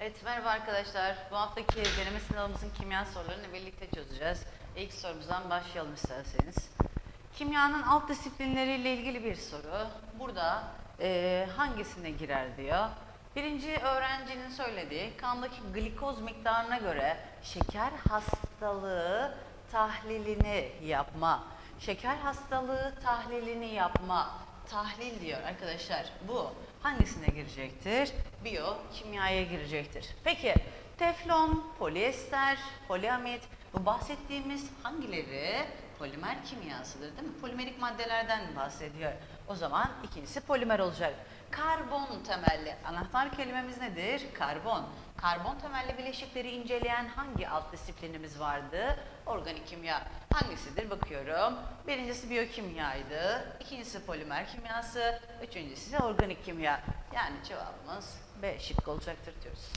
Evet merhaba arkadaşlar. Bu haftaki deneme sınavımızın kimya sorularını birlikte çözeceğiz. İlk sorumuzdan başlayalım isterseniz. Kimyanın alt disiplinleriyle ilgili bir soru. Burada eee, hangisine girer diyor. Birinci öğrencinin söylediği kandaki glikoz miktarına göre şeker hastalığı tahlilini yapma. Şeker hastalığı tahlilini yapma. Tahlil diyor arkadaşlar. Bu hangisine girecektir? Biyokimyaya girecektir. Peki teflon, polyester, poliamit bu bahsettiğimiz hangileri polimer kimyasıdır değil mi? Polimerik maddelerden bahsediyor. O zaman ikincisi polimer olacak. Karbon temelli anahtar kelimemiz nedir? Karbon. Karbon temelli bileşikleri inceleyen hangi alt disiplinimiz vardı? Organik kimya. Hangisidir bakıyorum. Birincisi biyokimyaydı. ikincisi polimer kimyası. Üçüncüsü ise organik kimya. Yani cevabımız B şıkkı olacaktır diyoruz.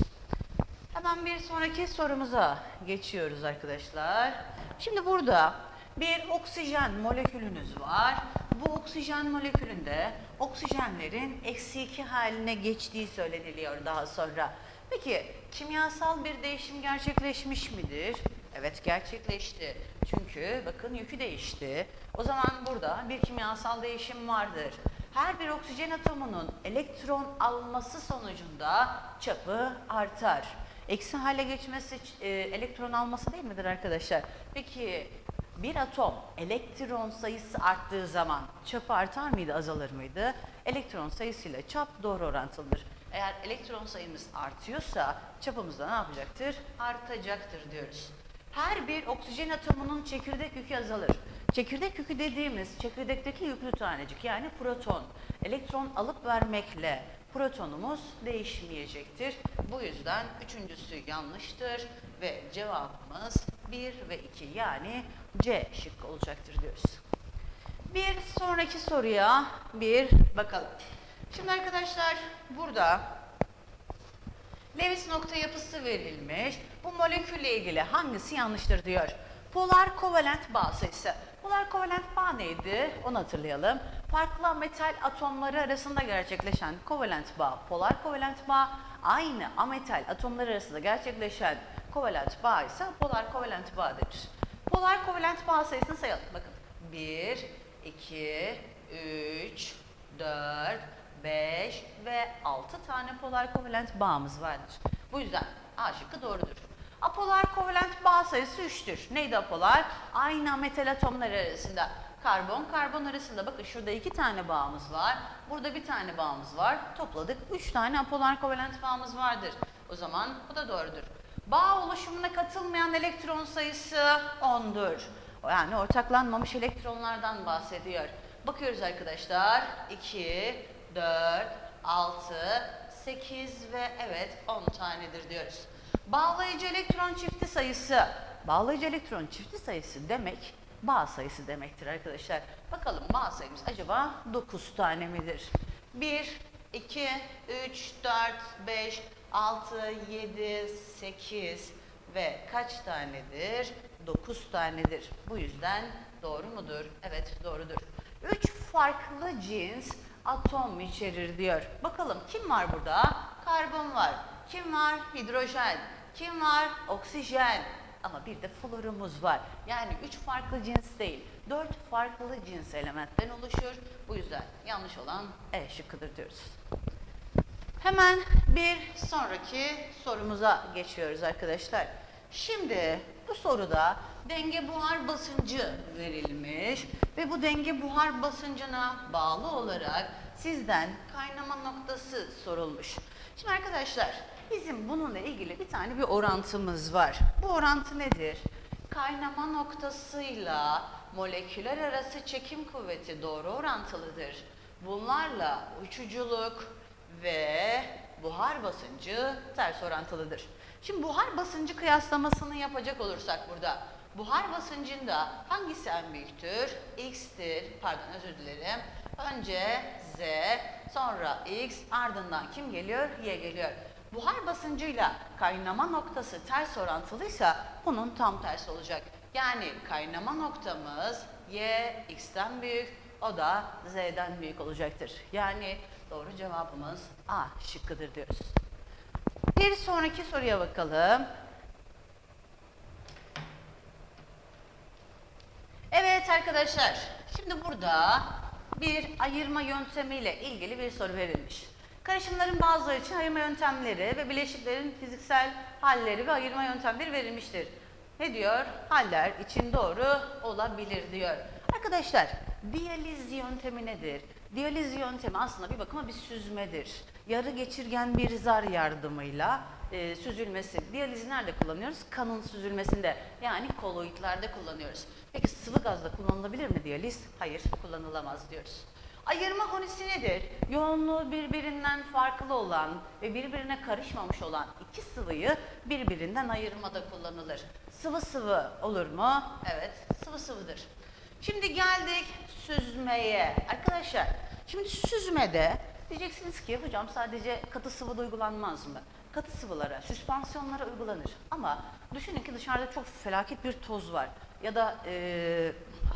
Hemen bir sonraki sorumuza geçiyoruz arkadaşlar. Şimdi burada bir oksijen molekülünüz var. Bu oksijen molekülünde oksijenlerin eksi 2 haline geçtiği söyleniliyor daha sonra. Peki kimyasal bir değişim gerçekleşmiş midir? Evet gerçekleşti. Çünkü bakın yükü değişti. O zaman burada bir kimyasal değişim vardır. Her bir oksijen atomunun elektron alması sonucunda çapı artar. Eksi hale geçmesi e, elektron alması değil midir arkadaşlar? Peki bir atom elektron sayısı arttığı zaman çapı artar mıydı, azalır mıydı? Elektron sayısıyla çap doğru orantılıdır. Eğer elektron sayımız artıyorsa çapımız da ne yapacaktır? Artacaktır diyoruz. Her bir oksijen atomunun çekirdek yükü azalır. Çekirdek yükü dediğimiz çekirdekteki yüklü tanecik yani proton. Elektron alıp vermekle protonumuz değişmeyecektir. Bu yüzden üçüncüsü yanlıştır ve cevabımız 1 ve 2 yani C şıkkı olacaktır diyoruz. Bir sonraki soruya bir bakalım. Şimdi arkadaşlar burada Lewis nokta yapısı verilmiş. Bu molekülle ilgili hangisi yanlıştır diyor. Polar kovalent bağ sayısı. Polar kovalent bağ neydi? Onu hatırlayalım. Farklı metal atomları arasında gerçekleşen kovalent bağ, polar kovalent bağ, aynı ametal atomları arasında gerçekleşen kovalent bağ ise polar kovalent bağ denir. Polar kovalent bağ sayısını sayalım. Bakın 1, 2, 3, 4, 5 ve 6 tane polar kovalent bağımız vardır. Bu yüzden A şıkkı doğrudur. Apolar kovalent bağ sayısı 3'tür. Neydi apolar? Aynı metal atomları arasında. Karbon, karbon arasında bakın şurada iki tane bağımız var. Burada bir tane bağımız var. Topladık 3 tane apolar kovalent bağımız vardır. O zaman bu da doğrudur. Bağ oluşumuna katılmayan elektron sayısı 10'dur. Yani ortaklanmamış elektronlardan bahsediyor. Bakıyoruz arkadaşlar. 2, 4, 6, 8 ve evet 10 tanedir diyoruz. Bağlayıcı elektron çifti sayısı. Bağlayıcı elektron çifti sayısı demek bağ sayısı demektir arkadaşlar. Bakalım bağ sayımız acaba 9 tane midir? 1, 2, 3, 4, 5, 6, 7, 8 ve kaç tanedir? 9 tanedir. Bu yüzden doğru mudur? Evet doğrudur. 3 farklı cins atom içerir diyor. Bakalım kim var burada? Karbon var. Kim var? Hidrojen. Kim var? Oksijen. Ama bir de florumuz var. Yani üç farklı cins değil, dört farklı cins elementten oluşur. Bu yüzden yanlış olan E şıkkıdır diyoruz. Hemen bir sonraki sorumuza geçiyoruz arkadaşlar. Şimdi bu soruda denge buhar basıncı verilmiş ve bu denge buhar basıncına bağlı olarak sizden kaynama noktası sorulmuş. Şimdi arkadaşlar bizim bununla ilgili bir tane bir orantımız var. Bu orantı nedir? Kaynama noktasıyla moleküler arası çekim kuvveti doğru orantılıdır. Bunlarla uçuculuk ve buhar basıncı ters orantılıdır. Şimdi buhar basıncı kıyaslamasını yapacak olursak burada buhar basıncında hangisi en büyüktür? X'tir. Pardon özür dilerim. Önce Z, sonra X, ardından kim geliyor? Y geliyor. Buhar basıncıyla kaynama noktası ters orantılıysa bunun tam tersi olacak. Yani kaynama noktamız Y X'ten büyük, o da Z'den büyük olacaktır. Yani doğru cevabımız A şıkkıdır diyoruz. Bir sonraki soruya bakalım. Evet arkadaşlar, şimdi burada bir ayırma yöntemiyle ilgili bir soru verilmiş. Karışımların bazıları için ayırma yöntemleri ve bileşiklerin fiziksel halleri ve ayırma yöntemleri verilmiştir. Ne diyor? Haller için doğru olabilir diyor. Arkadaşlar, diyaliz yöntemi nedir? Diyaliz yöntemi aslında bir bakıma bir süzmedir. Yarı geçirgen bir zar yardımıyla e, süzülmesi. Diyalizi nerede kullanıyoruz? Kanın süzülmesinde yani koloidlerde kullanıyoruz. Peki sıvı gazda kullanılabilir mi diyaliz? Hayır, kullanılamaz diyoruz. Ayırma honisi nedir? Yoğunluğu birbirinden farklı olan ve birbirine karışmamış olan iki sıvıyı birbirinden ayırmada kullanılır. Sıvı sıvı olur mu? Evet, sıvı sıvıdır. Şimdi geldik süzmeye. Arkadaşlar, şimdi süzmede diyeceksiniz ki hocam sadece katı sıvıda uygulanmaz mı? Katı sıvılara, süspansiyonlara uygulanır. Ama düşünün ki dışarıda çok felaket bir toz var. Ya da e,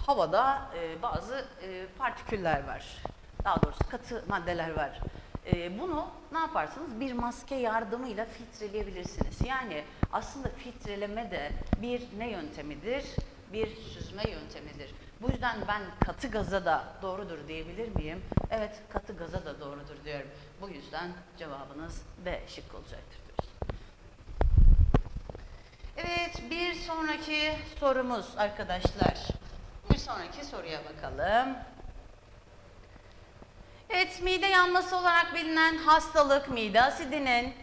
havada e, bazı e, partiküller var. Daha doğrusu katı maddeler var. E, bunu ne yaparsınız? Bir maske yardımıyla filtreleyebilirsiniz. Yani aslında filtreleme de bir ne yöntemidir? Bir süzme yöntemidir. Bu yüzden ben katı gaza da doğrudur diyebilir miyim? Evet, katı gaza da doğrudur diyorum. Bu yüzden cevabınız B şık olacaktır. Evet, bir sonraki sorumuz arkadaşlar. Bir sonraki soruya bakalım. Evet, mide yanması olarak bilinen hastalık mide asidinin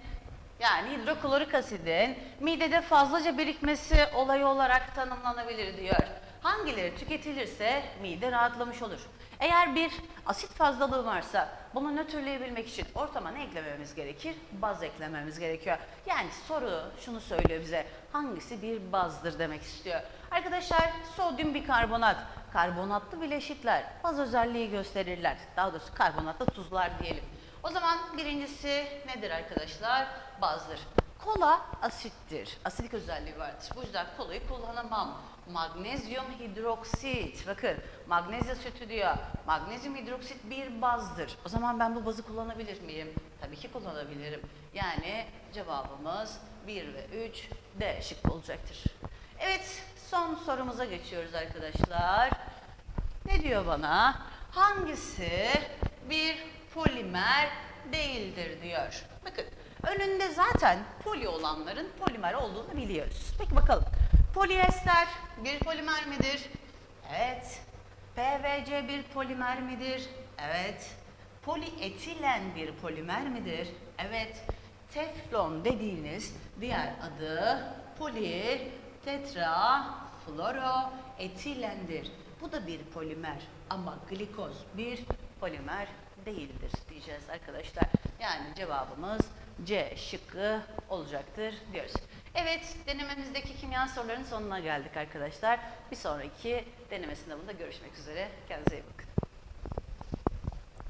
yani hidroklorik asidin midede fazlaca birikmesi olayı olarak tanımlanabilir diyor. Hangileri tüketilirse mide rahatlamış olur. Eğer bir asit fazlalığı varsa bunu nötrleyebilmek için ortama ne eklememiz gerekir? Baz eklememiz gerekiyor. Yani soru şunu söylüyor bize. Hangisi bir bazdır demek istiyor. Arkadaşlar sodyum bikarbonat, karbonatlı bileşikler baz özelliği gösterirler. Daha doğrusu karbonatlı tuzlar diyelim. O zaman birincisi nedir arkadaşlar? Bazdır. Kola asittir. Asidik özelliği vardır. Bu yüzden kolayı kullanamam. Magnezyum hidroksit. Bakın magnezyum sütü diyor. Magnezyum hidroksit bir bazdır. O zaman ben bu bazı kullanabilir miyim? Tabii ki kullanabilirim. Yani cevabımız 1 ve 3 D şık olacaktır. Evet son sorumuza geçiyoruz arkadaşlar. Ne diyor bana? Hangisi bir polimer değildir diyor. Bakın önünde zaten poli olanların polimer olduğunu biliyoruz. Peki bakalım. Polyester bir polimer midir? Evet. PVC bir polimer midir? Evet. Polietilen bir polimer midir? Evet. Teflon dediğiniz diğer adı poli tetra fluoroetilendir. Bu da bir polimer ama glikoz bir polimer değildir diyeceğiz arkadaşlar. Yani cevabımız C şıkkı olacaktır diyoruz. Evet denememizdeki kimya sorularının sonuna geldik arkadaşlar. Bir sonraki deneme sınavında görüşmek üzere. Kendinize iyi bakın.